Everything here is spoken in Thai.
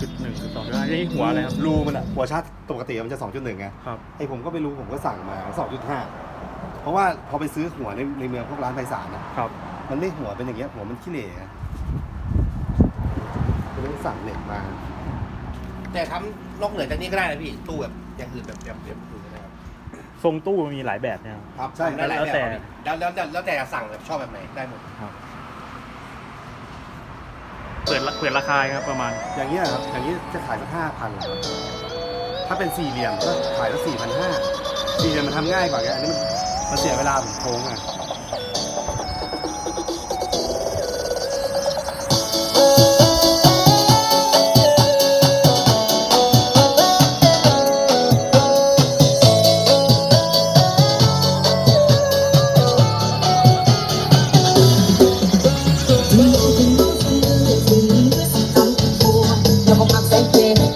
จุดหนึ่งจุดสองจุดห้านี่หัวอะไรครับ รูมันอะหัวชาร์จปกติมันจะ 2.1ไงครับ ไอผมก็ไม่รู้ผมก็สั่งมา 2.5 เพราะว่าพอไปซื้อหัวในในเมืองพวกร้านไพศาลนะครับ มันไม่หัวเป็นอย่างเงี้ยหัวมันขี้เหร่อะก็เลยสั่งเหล็กมา แต่ทำนอกเหนือจากนี้ก็ได้นะพี่ตู้แบบอย่างอื่นแบบแบบแบบอื่นก็ได้ครับทรงตู้มีหลายแบบเนี่ย ครับครับใช่ได้หลายแล้วแบบแต่ครับพี่แล้วแล้วแล้วแล้วแต่สั่งแบบชอบแบบไหนได้หมด เปิดราเปิดราคาครับประมาณ อย่างเงี้ยครับ อย่างนี้จะขายสักห้าพันถ้าเป็นสี่เหลี่ยมก็ขายสักสี่พันห้าสี่เหลี่ยมมันทำง่ายกว่าไงอันนี้มันมันเสียเวลาผมโค้งอะ